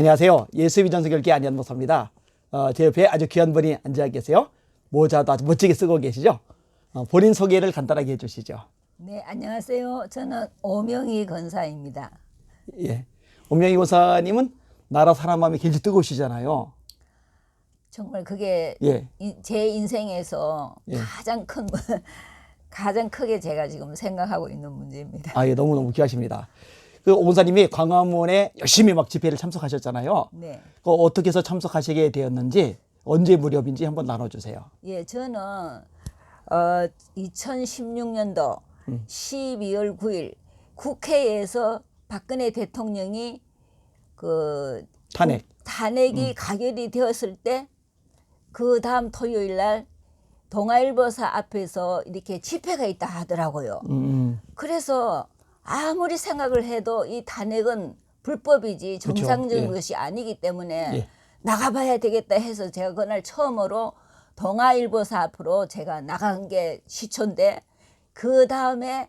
안녕하세요. 예수비 전수결계 안현 목사입니다. 어, 제 옆에 아주 귀한 분이 앉아 계세요. 모자도 아주 멋지게 쓰고 계시죠. 어, 본인 소개를 간단하게 해주시죠. 네, 안녕하세요. 저는 오명희 건사입니다. 예, 오명희 고사님은 나라 사람 마음이 굉장히 뜨거우시잖아요. 정말 그게 예, 이- 제 인생에서 예. 가장 큰 가장 크게 제가 지금 생각하고 있는 문제입니다. 아, 예, 너무 너무 귀하십니다. 그 오사님이 광화문에 열심히 막 집회를 참석하셨잖아요. 네, 그 어떻게 해서 참석하시게 되었는지 언제 무렵인지 한번 나눠주세요. 예, 저는 어 2016년도 음. 12월 9일 국회에서 박근혜 대통령이 그 탄핵. 탄핵이 가결이 되었을 때 그 다음 토요일 날 동아일보사 앞에서 이렇게 집회가 있다 하더라고요. 음, 그래서 아무리 생각을 해도 이 탄핵은 불법이지. 정상적인 예. 것이 아니기 때문에 예. 나가봐야 되겠다 해서 제가 그날 처음으로 동아일보사 앞으로 제가 나간 게 시초인데 그 다음에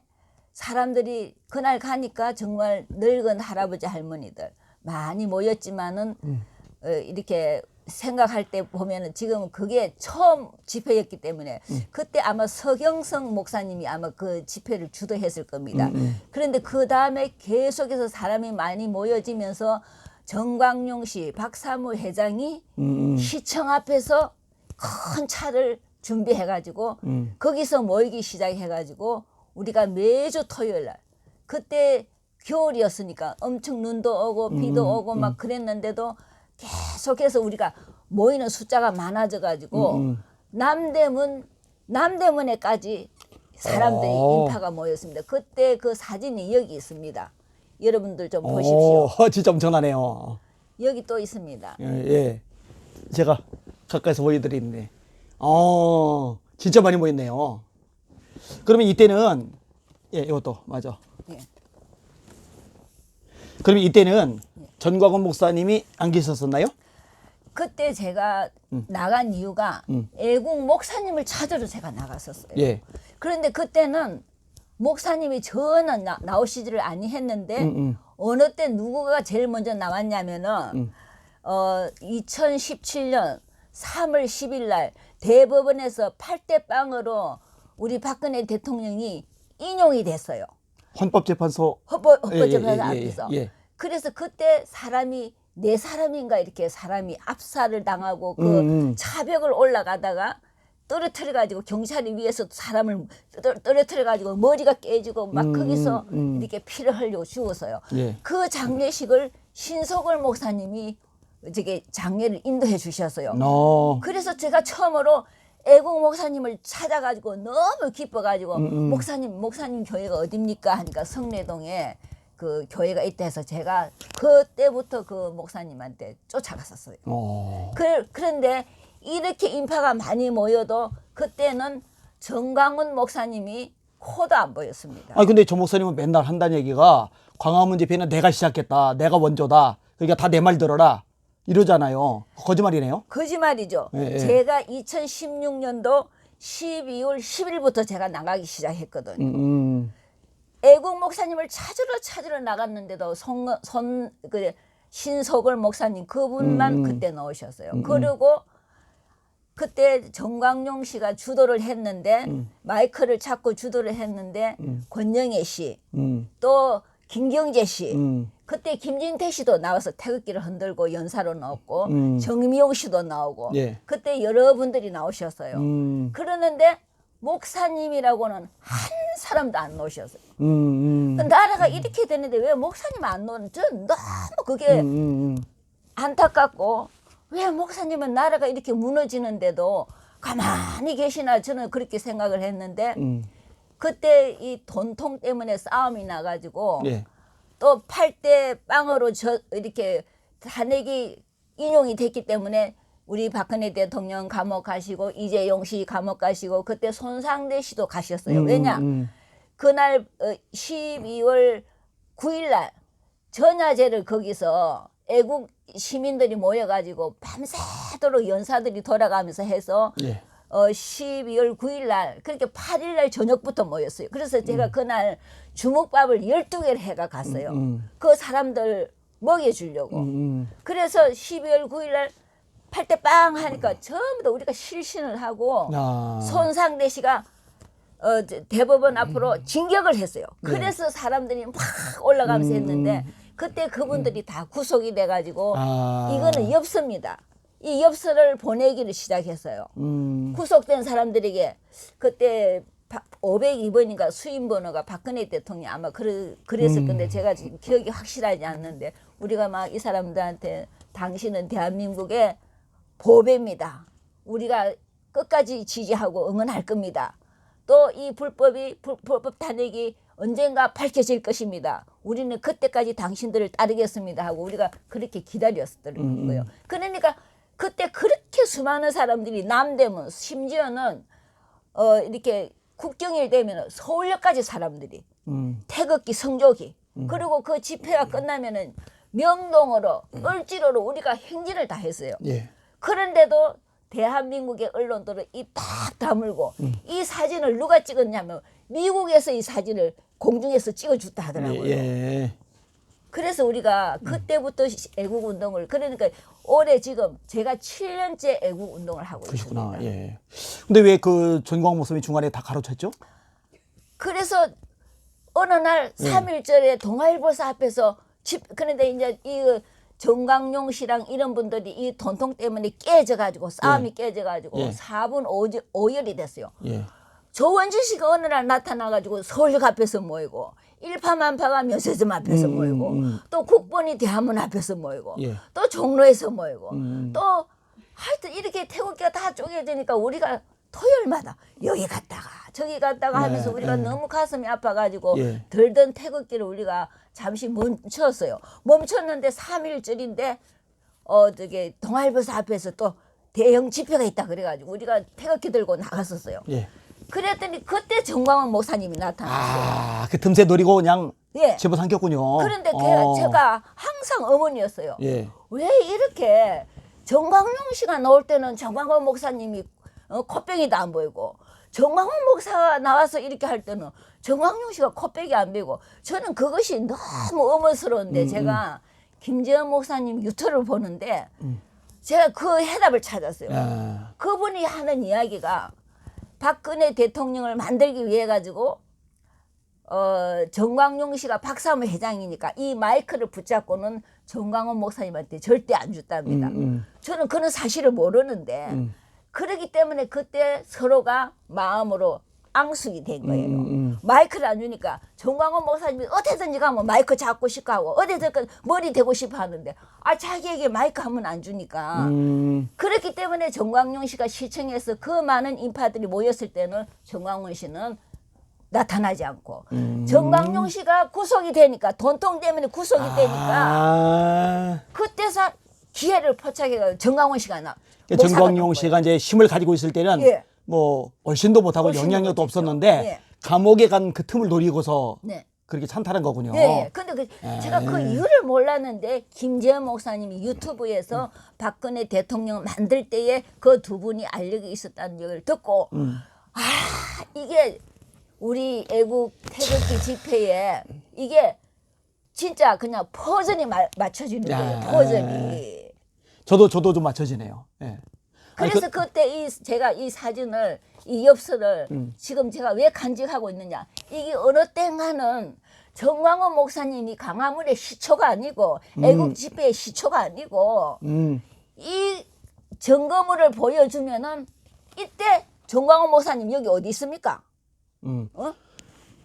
사람들이 그날 가니까 정말 늙은 할아버지 할머니들 많이 모였지만은 음. 어, 이렇게 생각할 때 보면은 지금 그게 처음 집회였기 때문에 음. 그때 아마 서경성 목사님이 아마 그 집회를 주도했을 겁니다. 음, 그런데 그 다음에 계속해서 사람이 많이 모여지면서 정광용 씨, 박사무 회장이 음, 음, 시청 앞에서 큰 차를 준비해가지고 음. 거기서 모이기 시작해가지고 우리가 매주 토요일 날 그때 겨울이었으니까 엄청 눈도 오고 비도 음, 오고 막 그랬는데도 계속해서 우리가 모이는 숫자가 많아져 가지고 음, 남대문 남대문에까지 사람들이 오. 인파가 모였습니다. 그때 그 사진이 여기 있습니다. 여러분들 좀 보십시오. 오, 진짜 엄청나네요. 여기 또 있습니다. 예, 예. 제가 가까이서 보여드리는데, 어, 진짜 많이 모였네요. 그러면 이때는, 예, 이것도, 맞아. 예. 그러면 이때는 전광훈 목사님이 안 계셨었나요? 그때 제가 음. 나간 이유가 애국 목사님을 찾으러 제가 나갔었어요. 예. 그런데 그때는 목사님이 전혀 나, 나오시지를 아니 했는데 음, 음. 어느 때 누구가 제일 먼저 나왔냐면은 음. 어 2017년 3월 10일 날 대법원에서 8대 빵으로 우리 박근혜 대통령이 인용이 됐어요. 헌법재판소. 헌법 예, 예, 헌법재판소 예, 예, 앞에서. 예. 그래서 그때 사람이 네 사람인가 이렇게 사람이 압살을 당하고 그 음, 음. 차벽을 올라가다가 떨어뜨려 가지고 경찰이 위에서 사람을 떨어뜨려 가지고 머리가 깨지고 막 음, 거기서 음. 이렇게 피를 흘리고 죽었어요. 예. 그 장례식을 신석월 목사님이 저게 장례를 인도해 주셨어요. 어, 그래서 제가 처음으로 애국 목사님을 찾아가지고 너무 기뻐가지고 음, 음. 목사님 목사님 교회가 어딥니까 하니까 성내동에 그 교회가 있다 해서 제가 그때부터 그 목사님한테 쫓아갔었어요. 어. 그, 그런데 이렇게 인파가 많이 모여도 그때는 정광훈 목사님이 코도 안 보였습니다. 아니, 근데 저 목사님은 맨날 한다는 얘기가 광화문 집회는 내가 시작했다. 내가 원조다. 그러니까 다 내 말 들어라. 이러잖아요. 거짓말이네요. 거짓말이죠. 예, 예. 제가 2016년도 12월 10일부터 제가 나가기 시작했거든요. 음, 음. 애국 목사님을 찾으러 찾으러 나갔는데도 손, 손, 그 신석월 목사님 그분만 음, 음. 그때 나오셨어요. 그리고 그때 정광용 씨가 주도를 했는데 음. 마이크를 잡고 주도를 했는데 권영애 씨, 음, 또 김경재 씨, 음. 그때 김진태 씨도 나와서 태극기를 흔들고 연사로 나왔고 음. 정미용 씨도 나오고 예. 그때 여러분들이 나오셨어요. 음, 그러는데 목사님이라고는 한 사람도 안 나오셨어요. 음, 음. 나라가 이렇게 되는데 왜 목사님 안 나오는 저 너무 그게 음, 음, 안타깝고 왜 목사님은 나라가 이렇게 무너지는데도 가만히 계시나 저는 그렇게 생각을 했는데 음. 그때 이 돈통 때문에 싸움이 나가지고 예. 또 8대 빵으로 저 이렇게 탄핵이 인용이 됐기 때문에 우리 박근혜 대통령 감옥 가시고 이재용 씨 감옥 가시고 그때 손상대 씨도 가셨어요. 음, 왜냐? 음, 그날 어, 12월 9일 날 전야제를 거기서 애국 시민들이 모여가지고 밤새도록 연사들이 돌아가면서 해서 예. 어 12월 9일 날 그렇게 8일 날 저녁부터 모였어요. 그래서 제가 그날 주먹밥을 12개를 해가 갔어요. 음. 그 사람들 먹여주려고. 음, 그래서 12월 9일 날 팔때빵 하니까 전부 다 우리가 실신을 하고 아. 손상대 씨가 어, 저- 대법원 음. 앞으로 진격을 했어요. 네. 그래서 사람들이 막 올라가면서 했는데 그때 그분들이 다 구속이 돼가지고 음. 아. 이거는 엽서입니다. 이 엽서를 보내기를 시작했어요. 음, 구속된 사람들에게 그때 502번인가 수임 번호가 박근혜 대통령 아마 그래, 그랬을 음. 건데 제가 지금 기억이 확실하지 않는데 우리가 막 이 사람들한테 당신은 대한민국의 보배입니다. 우리가 끝까지 지지하고 응원할 겁니다. 또 이 불법이 불, 불법 탄핵이 언젠가 밝혀질 것입니다. 우리는 그때까지 당신들을 따르겠습니다 하고 우리가 그렇게 기다렸었던 음, 거예요. 그러니까 그때 그렇게 수많은 사람들이 남대문 심지어는 어 이렇게 국경일 되면 서울역까지 사람들이 음, 태극기 성조기 그리고 그 집회가 끝나면은 명동으로 을지로로 우리가 행진을 다 했어요. 예. 그런데도 대한민국의 언론들은 입딱 다물고 음. 이 사진을 누가 찍었냐면 미국에서 이 사진을 공중에서 찍어줬다 하더라고요. 예, 예. 그래서 우리가 그때부터 시- 애국 운동을 그러니까 올해 지금 제가 7년째 애국 운동을 하고 그러시구나. 있습니다. 예. 근데 왜 그 전광 목사님이 중간에 다 가로챘죠? 그래서 어느 날 예. 삼일절에 동아일보사 앞에서 집 그런데 이제 이 정강용 씨랑 이런 분들이 이 돈통 때문에 깨져가지고 싸움이 깨져가지고 예. 사 4분 오오열이 됐어요. 예. 조원진 씨가 어느 날 나타나가지고 서울역 앞에서 모이고 일파만파가 면세점 앞에서 음, 모이고 음. 또 국본이 대한문 앞에서 모이고 예. 또 종로에서 모이고 음. 또 하여튼 이렇게 태극기가 다 쪼개지니까 우리가 토요일마다 여기 갔다가 저기 갔다가 하면서 네, 우리가 네. 너무 가슴이 아파가지고 예. 들던 태극기를 우리가 잠시 멈췄어요. 멈췄는데 3일절인데 어 저기 동아일보사 앞에서 또 대형 집회가 있다 그래가지고 우리가 태극기 들고 나갔었어요. 예. 그랬더니 그때 정광훈 목사님이 나타났어요. 아, 그 틈새 노리고 그냥 예. 제보 삼켰군요. 그런데 어. 제가 항상 어머니였어요. 예. 왜 이렇게 정광용 씨가 나올 때는 정광훈 목사님이 어, 콧병이도 안 보이고 정광훈 목사가 나와서 이렇게 할 때는 정광용 씨가 콧병이 안 보이고 저는 그것이 너무 어머스러운데 음, 제가 김재현 목사님 유튜브를 보는데 제가 그 해답을 찾았어요. 아, 그분이 하는 이야기가 박근혜 대통령을 만들기 위해 가지고 어 정광용 씨가 박사모 회장이니까 이 마이크를 붙잡고는 정광훈 목사님한테 절대 안 줬답니다. 음, 음. 저는 그런 사실을 모르는데 음. 그러기 때문에 그때 서로가 마음으로 앙숙이 된 거예요. 음, 음. 마이크를 안 주니까 정광훈 목사님이 어디든지 가면 마이크 잡고 싶어 하고 어디든지 머리 대고 싶어 하는데 아 자기에게 마이크 하면 안 주니까 음, 그렇기 때문에 정광용 씨가 시청에서 그 많은 인파들이 모였을 때는 정광훈 씨는 나타나지 않고 음. 정광용 씨가 구속이 되니까 돈통 때문에 구속이 되니까 아, 그때서 기회를 포착해서 정광훈 씨가 나 정광용 된 씨가 이제 힘을 가지고 있을 때는 예. 뭐 얼씬도 못하고 얼씬도 영향력도 못했죠. 없었는데 예. 감옥에 간 그 틈을 노리고서 네. 그렇게 찬탈한 거군요. 예, 예. 근데 그 제가 그 에이. 이유를 몰랐는데 김재현 목사님이 유튜브에서 박근혜 대통령 만들 때에 그 두 분이 알력이 있었다는 얘기를 듣고 음. 아 이게 우리 애국 태극기 집회에 이게 진짜 그냥 마- 맞춰지는 거예요. 야. 퍼즐이. 저도 저도 좀 맞춰지네요. 예. 아니, 그래서 그- 그, 때이 제가 이 사진을 이 엽서를 음. 지금 제가 왜 간직하고 있느냐 이게 어느 땐가는 정광훈 목사님이 강화문의 시초가 아니고 애국 집회의 시초가 아니고 음, 이 점거물을 보여주면은 이때 정광훈 목사님 여기 어디 있습니까? 음. 어?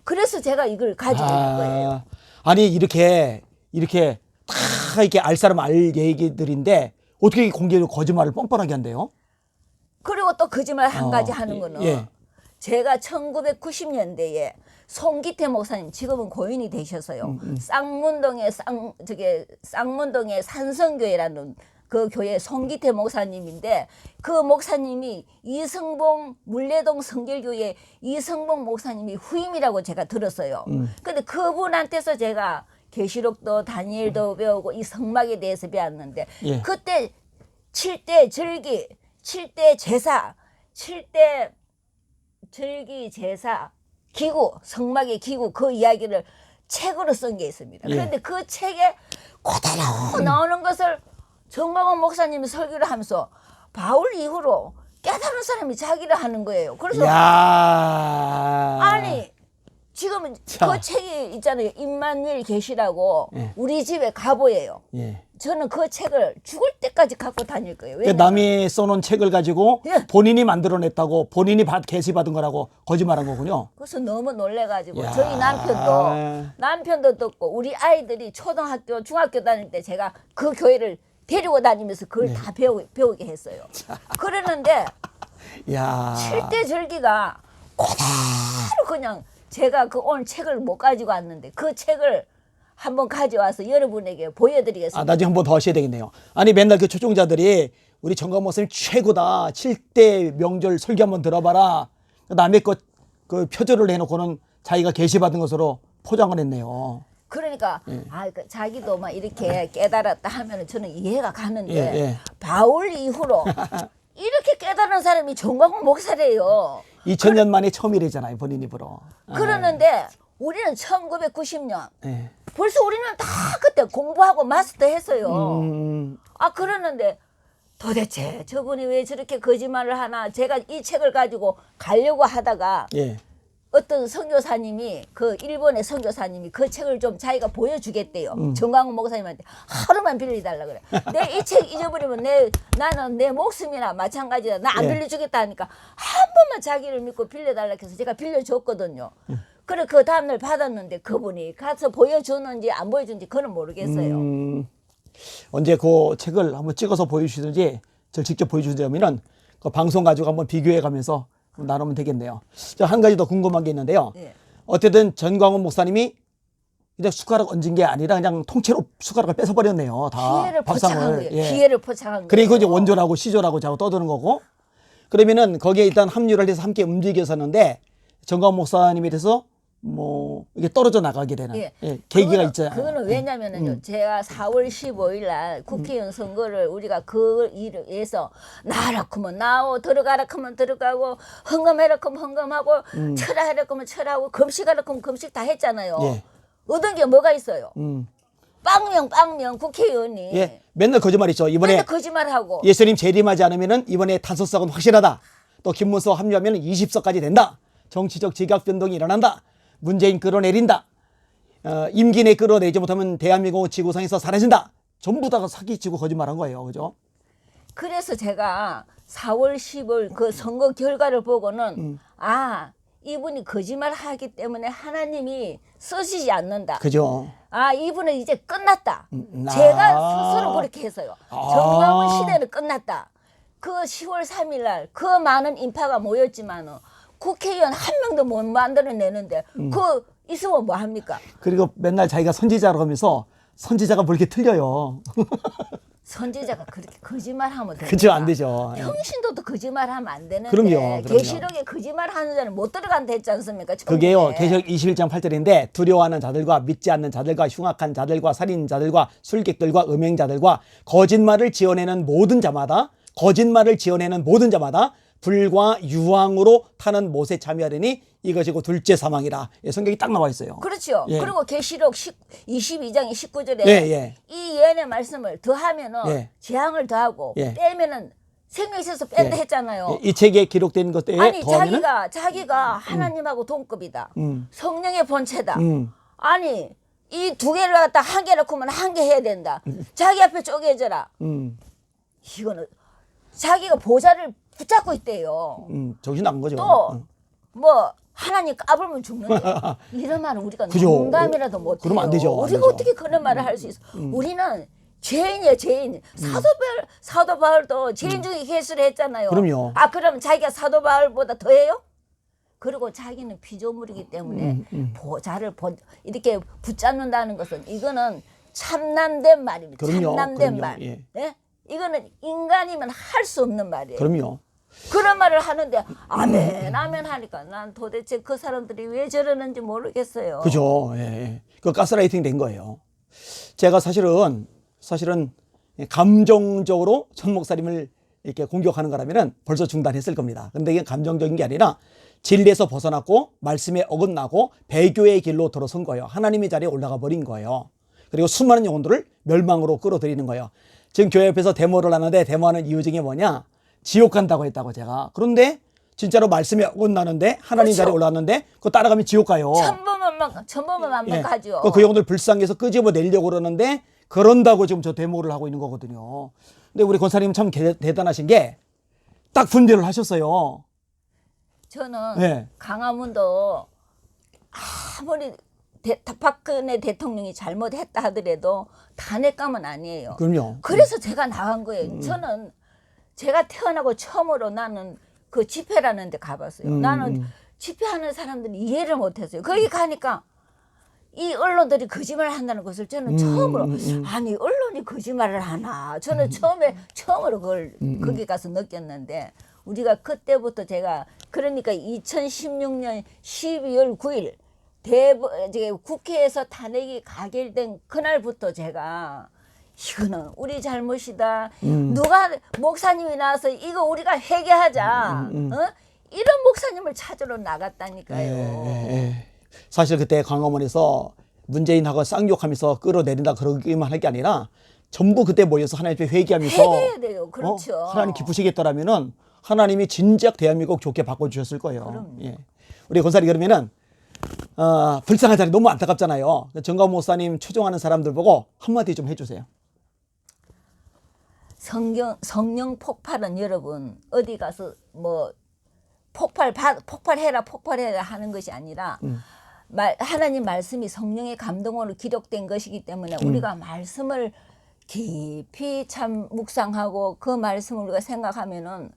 그래서 제가 이걸 가지고 있는 거예요. 아, 아니 이렇게 이렇게 다 이렇게 알 사람 알 얘기들인데 어떻게 공개로 거짓말을 뻔뻔하게 한대요? 그리고 또 거짓말 한 어, 가지 하는 예, 거는 예. 제가 1990년대에 송기태 목사님 지금은 고인이 되셔서요. 음, 쌍문동에 쌍 저게 쌍문동에 산성교회라는 그 교회 송기태 목사님인데 그 목사님이 이성봉 물레동 성결교회 이성봉 목사님이 후임이라고 제가 들었어요. 음. 근데 그분한테서 제가 계시록도 다니엘도 배우고 이 성막에 대해서 배웠는데 예. 그때 칠대 절기, 칠대 제사, 칠대 절기 제사, 기구, 성막의 기구 그 이야기를 책으로 쓴 게 있습니다. 예. 그런데 그 책에 그대로 나오는 것을 정광훈 목사님이 설교를 하면서 바울 이후로 깨달은 사람이 자기를 하는 거예요. 그래서 야. 아니 지금 자. 그 책이 있잖아요. 임마누엘 계시라고 예. 우리 집에 가보예요. 예. 저는 그 책을 죽을 때까지 갖고 다닐 거예요. 그 왜냐면 남이 써놓은 책을 가지고 예. 본인이 만들어냈다고 본인이 받, 게시받은 거라고 거짓말한 거군요. 그래서 너무 놀래가지고 야. 저희 남편도 남편도 듣고 우리 아이들이 초등학교 중학교 다닐 때 제가 그 교회를 데리고 다니면서 그걸 네. 다 배우, 배우게 했어요. 그러는데 야. 칠대 절기가 그대로 그냥 제가 그 오늘 책을 못 가지고 왔는데 그 책을 한번 가져와서 여러분에게 보여드리겠습니다. 아, 나중에 한번 더 하셔야 되겠네요. 아니, 맨날 그 초종자들이 우리 정강 목사님 최고다. 7대 명절 설교 한번 들어봐라. 남의 것, 그 표절을 해놓고는 자기가 게시받은 것으로 포장을 했네요. 그러니까 예. 아, 그 자기도 막 이렇게 깨달았다 하면은 저는 이해가 가는데 예, 예. 바울 이후로 이렇게 깨달은 사람이 정광훈 목사래요. 2000년 만에 처음이래잖아요, 본인 입으로. 아, 그러는데 우리는 1990년 예. 벌써 우리는 다 그때 공부하고 마스터 했어요. 음, 아 그러는데 도대체 저분이 왜 저렇게 거짓말을 하나? 제가 이 책을 가지고 가려고 하다가 예. 어떤 선교사님이 그 일본의 선교사님이 그 책을 좀 자기가 보여주겠대요. 음. 정광훈 목사님한테 하루만 빌려달라 그래. 내 이 책 잊어버리면 내 나는 내 목숨이나 마찬가지다. 나안 예. 빌려주겠다 하니까 한 번만 자기를 믿고 빌려달라 해서 제가 빌려줬거든요. 음. 그래 그 다음날 받았는데 그분이 가서 보여주는지 안 보여주는지 그는 모르겠어요. 음, 언제 그 책을 한번 찍어서 보여주시든지 저를 직접 보여주시면은 그 방송 가지고 한번 비교해 가면서 나누면 되겠네요. 저한 가지 더 궁금한 게 있는데요. 예. 어쨌든 전광훈 목사님이 이제 숟가락 얹은 게 아니라 그냥 통째로 숟가락을 뺏어버렸네요. 다 기회를 포착한 거예요. 예. 기회를 포착한 거예요. 그리고 이제 원조라고 시조라고 자고 떠드는 거고 그러면은 거기에 일단 합류를 해서 함께 움직였었는데 정광훈 목사님에 대해서 뭐 이게 떨어져 나가게 되는 예. 예, 계기가 있잖아요. 음. 그거는 왜냐면은요. 제가 4월 15일 날 국회의원 선거를 우리가 그 일을 위해서 나라 크면 나오 들어가라 크면 들어가고 헌금해라 크면 헌금하고 철하라 크면 철하고 금식하라 크면 금식 다 했잖아요. 음. 예. 얻은 게 뭐가 있어요? 음. 빵명 빵명 국회의원이 예. 맨날 거짓말이죠. 이번에 맨날 거짓말하고 예수님 재림하지 않으면은 이번에 다섯 석은 확실하다. 또 김문수 합류하면 20석까지 된다. 정치적 지각 변동이 일어난다. 문재인 끌어내린다. 어, 임기 내 끌어내지 못하면 대한민국 지구상에서 사라진다. 전부 다가 사기치고 거짓말한 거예요. 그죠? 그래서 제가 4월 10일 그 선거 결과를 보고는 음. 아 이분이 거짓말 하기 때문에 하나님이 쓰시지 않는다. 그죠? 아 이분은 이제 끝났다. 음, 제가 아. 스스로 그렇게 했어요. 아. 정광훈 시대는 끝났다. 그 10월 3일 날 그 많은 인파가 모였지만은 국회의원 한 명도 못 만들어내는데 음. 그 있으면 뭐 합니까? 그리고 맨날 자기가 선지자라고 하면서 선지자가 뭐 이렇게 틀려요. 선지자가 그렇게 거짓말하면 됩니까? 그죠? 안 되죠. 예. 평신도도 거짓말하면 안 되는데 그럼요, 그럼요. 계시록에 거짓말하는 자는 못 들어간다 했지 않습니까? 그게요. 처음에. 계시록 21장 8절인데 두려워하는 자들과 믿지 않는 자들과 흉악한 자들과 살인자들과 술객들과 음행자들과 거짓말을 지어내는 모든 자마다 거짓말을 지어내는 모든 자마다 불과 유황으로 타는 못에 참여하리니 이것이 고 둘째 사망이라. 예, 성경이 딱 나와 있어요. 그렇죠. 예. 그리고 계시록 22장 19절에 예, 예. 이 예언의 말씀을 더하면은 예. 재앙을 더하고 예. 빼면은 생명이 있어서 뺀다 예. 했잖아요. 이 책에 기록된 것에 아니 더하면은 자기가 자기가 하나님하고 동급이다. 음. 성령의 본체다. 음. 아니 이 두 개를 갖다 한 개를 크면 한 개 해야 된다. 자기 앞에 쪼개져라. 음. 이거는 자기가 보좌를 붙잡고 있대요. 음. 정신 나간 거죠. 또 음. 뭐 하나님 까불면 죽는데 이런 말은 우리가 그죠. 농담이라도 못 해요. 그러면 안 되죠, 안 우리가 되죠. 음. 어떻게 그런 말을 할 수 있어? 우리는 죄인이야 죄인. 사도 바울 사도 바울도 죄인 중에 개수를 했잖아요. 음. 그럼요. 아 그러면 자기가 사도 바울보다 더해요? 그리고 자기는 피조물이기 때문에 음, 보좌를 보, 이렇게 붙잡는다는 것은 이거는 참남된 말입니다. 그럼요, 참남된 그럼요. 말. 예. 네? 이거는 인간이면 할 수 없는 말이에요. 그럼요. 그런 말을 하는데 아멘 아멘 하니까 난 도대체 그 사람들이 왜 저러는지 모르겠어요. 그죠. 예, 예. 그 가스라이팅 된 거예요. 제가 사실은 사실은 감정적으로 전 목사님을 이렇게 공격하는 거라면은 벌써 중단했을 겁니다. 근데 이게 감정적인 게 아니라 진리에서 벗어났고 말씀에 어긋나고 배교의 길로 들어선 거예요. 하나님의 자리에 올라가 버린 거예요. 그리고 수많은 영혼들을 멸망으로 끌어들이는 거예요. 지금 교회 옆에서 데모를 하는데 데모하는 이유 중에 뭐냐? 지옥 간다고 했다고 제가. 그런데 진짜로 말씀에 어긋나는데 하나님 그렇죠. 자리에 올라왔는데 그거 따라가면 지옥 가요. 천번만 천번만 예. 완벽하죠. 그, 그 영혼들 불쌍해서 끄집어 내려고 그러는데 그런다고 지금 저 데모를 하고 있는 거거든요. 근데 우리 권사님은 참 개- 대단하신 게 딱 분별을 하셨어요. 저는 네. 강화문도 아무리 대, 박근혜 대통령이 잘못했다 하더라도 단핵감은 아니에요. 그럼요. 그래서 제가 나간 거예요. 음. 저는 제가 태어나고 처음으로 나는 그 집회라는 데 가봤어요. 음, 나는 음. 집회하는 사람들이 이해를 못했어요. 거기 가니까 이 언론들이 거짓말을 한다는 것을 저는 음, 처음으로 음, 음. 아니 언론이 거짓말을 하나 저는 처음에 처음으로 그걸 거기 가서 느꼈는데 우리가 그때부터 제가 그러니까 2016년 12월 9일 대법 국회에서 탄핵이 가결된 그날부터 제가 이거는 우리 잘못이다. 음. 누가 목사님이 나와서 이거 우리가 회개하자. 음, 어? 이런 목사님을 찾으러 나갔다니까요. 예, 예. 사실 그때 광화문에서 문재인하고 쌍욕하면서 끌어내린다 그러기만 할 게 아니라 전부 그때 모여서 하나님 앞에 회개하면서 회개해야 돼요. 그렇죠. 어? 하나님 기쁘시겠더라면은 하나님이 진작 대한민국 좋게 바꿔주셨을 거예요. 그럼요. 예. 우리 권사님 그러면은 어, 불쌍하잖아요. 너무 안타깝잖아요. 정강 목사님 추종하는 사람들 보고 한마디 좀 해주세요. 성경 성령 폭발은 여러분 어디 가서 뭐 폭발 받 폭발해라 폭발해라 하는 것이 아니라 음. 말, 하나님 말씀이 성령의 감동으로 기록된 것이기 때문에 음. 우리가 말씀을 깊이 참 묵상하고 그 말씀을 우리가 생각하면은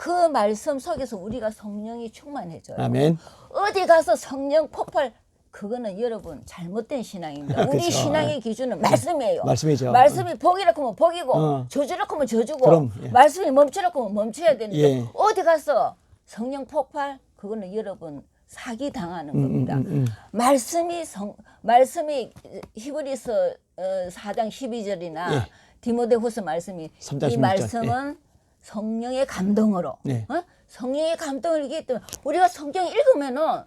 그 말씀 속에서 우리가 성령이 충만해져요. 아멘. 어디 가서 성령 폭발 그거는 여러분 잘못된 신앙입니다. 우리 그쵸. 신앙의 기준은 말씀이에요. 말씀이죠. 말씀이 복이라고 하면 복이고 어. 저주라고 하면 저주고 그럼, 예. 말씀이 멈추라고 하면 멈춰야 되는데 예. 어디 가서 성령 폭발 그거는 여러분 사기 당하는 겁니다. 음, 음. 말씀이 성 말씀이 히브리서 어, 4장 12절이나 예. 디모데후서 말씀이 3장 이 16절. 말씀은 성령의 감동으로 예. 어? 성령의 감동을 이기 때문에 우리가 성경 읽으면은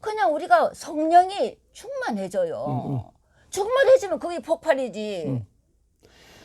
그냥 우리가 성령이 충만해져요. 충만해지면 그게 폭발이지. 음.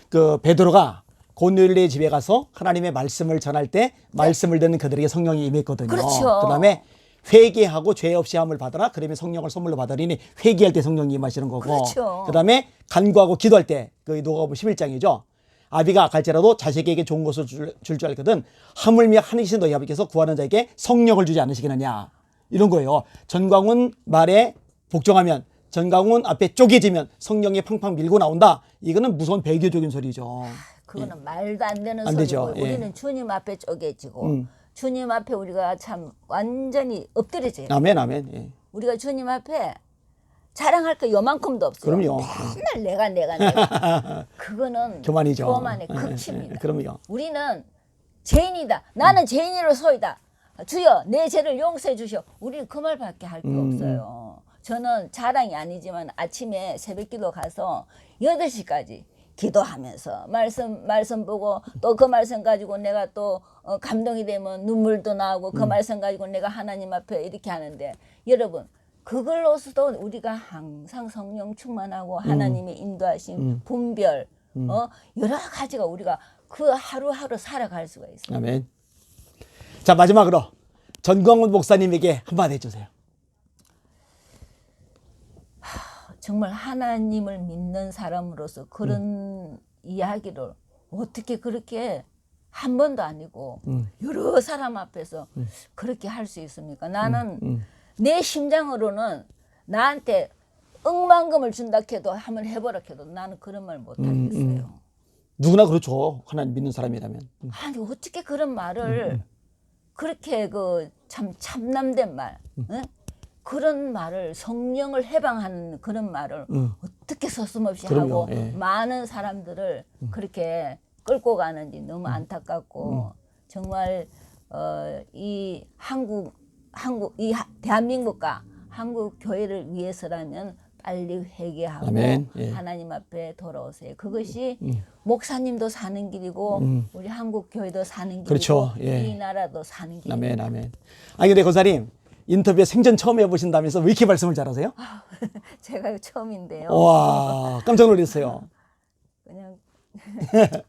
그 베드로가 고넬의 집에 가서 하나님의 말씀을 전할 때 말씀을 듣는 그들에게 성령이 임했거든요. 그렇죠. 그다음에 회개하고 죄 없이 함을 받아라. 그러면 성령을 선물로 받으리니 회개할 때 성령이 임하시는 거고. 그렇죠. 그다음에 간구하고 기도할 때 그 누가복음 11장이죠. 아비가 갈지라도 자식에게 좋은 것을 줄줄 알거든 하물며 하늘이신 너희 아버지께서 구하는 자에게 성령을 주지 않으시겠느냐 이런 거예요. 전광훈 말에 복종하면 전광훈 앞에 쪼개지면 성령이 팡팡 밀고 나온다. 이거는 무서운 배교적인 소리죠. 그거는 말도 안 되는 예. 안 되죠. 소리고 예. 우리는 주님 앞에 쪼개지고 음. 주님 앞에 우리가 참 완전히 엎드려져요. 아멘 아멘. 예. 우리가 주님 앞에 자랑할 거 요만큼도 없어요. 그럼요. 맨날 내가 내가 내가. 그거는 교만이죠. 교만의 예, 예, 극치입니다. 예, 그럼요. 우리는 죄인이다. 나는 죄인으로서이다. 주여 내 죄를 용서해 주시오. 우리는 그 말밖에 할 게 음, 없어요. 저는 자랑이 아니지만 아침에 새벽기도 가서 8시까지 기도하면서 말씀 말씀 보고 또 그 말씀 가지고 내가 또 어, 감동이 되면 눈물도 나오고 음. 그 말씀 가지고 내가 하나님 앞에 이렇게 하는데 여러분 그걸로서도 우리가 항상 성령 충만하고 음. 하나님의 인도하심 분별 어 여러 가지가 우리가 그 하루하루 살아갈 수가 있어요. 아멘. 자 마지막으로 전광훈 목사님에게 한마디 해주세요. 정말 하나님을 믿는 사람으로서 그런 음. 이야기를 어떻게 그렇게 한 번도 아니고 음. 여러 사람 앞에서 그렇게 할 수 있습니까? 나는 음. 내 심장으로는 나한테 억만금을 준다 해도 한번 해보라 해도 나는 그런 말못 음, 하겠어요. 누구나 그렇죠. 하나님 믿는 사람이라면. 음. 아니 어떻게 그런 말을 그렇게 그 참 참남된 말, 응? 그런 말을 성령을 해방하는 그런 말을 음. 어떻게 서슴없이 그럼요, 하고 예. 많은 사람들을 그렇게 끌고 가는지 너무 안타깝고 정말 어, 이 한국 한국 이 하- 대한민국과 한국 교회를 위해서라면 빨리 회개하고. 예. 음. 하나님 앞에 돌아오세요. 그것이 목사님도 사는 길이고 우리 한국 교회도 사는 길이고 그렇죠. 예. 이 나라도 사는 길이고 아멘, 아멘. 아니 근데 권사님 인터뷰에 생전 처음 해보신다면서 왜 이렇게 말씀을 잘하세요? 제가 이거 처음인데요. 와 깜짝 놀랐어요. 그냥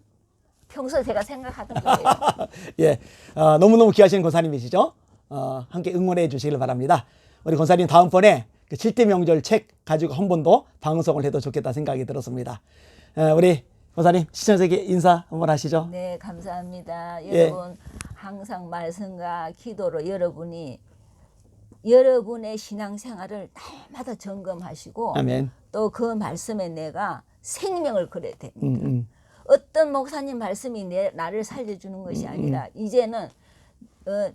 평소 제가 생각하던 거예요. 예, 어, 너무너무 귀하신 권사님이시죠? 어, 함께 응원해 주시길 바랍니다. 우리 권사님 다음번에 그 7대 명절 책 가지고 한 번 더 방송을 해도 좋겠다 생각이 들었습니다. 어, 우리 권사님 시청자에게 인사 한번 하시죠. 네, 감사합니다. 예. 여러분 항상 말씀과 기도로 여러분이 여러분의 신앙생활을 날마다 점검하시고. 또 그 말씀에 내가 생명을 걸어야 됩니다. 음, 음. 어떤 목사님 말씀이 내, 나를 살려주는 것이 아니라 이제는 어,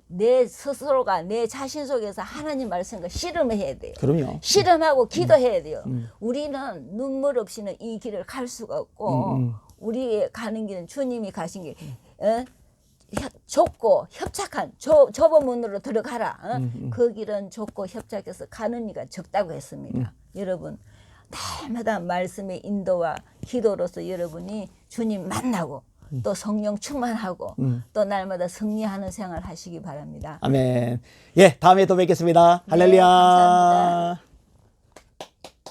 내 스스로가 내 자신 속에서 하나님 말씀과 씨름해야 돼요. 그럼요. 실험하고 기도해야 돼요. 우리는 눈물 없이는 이 길을 갈 수가 없고 음, 음. 우리 가는 길은 주님이 가신 길. 어? 협- 좁고 협착한 좁, 좁은 문으로 들어가라. 어? 음, 그 길은 좁고 협착해서 가는 이가 적다고 했습니다. 음. 여러분 날마다 말씀의 인도와 기도로서 여러분이 주님 만나고 음. 또 성령 충만하고 또 날마다 승리하는 생활 하시기 바랍니다. 아멘. 예, 다음에 또 뵙겠습니다. 할렐루야. 감사합니다.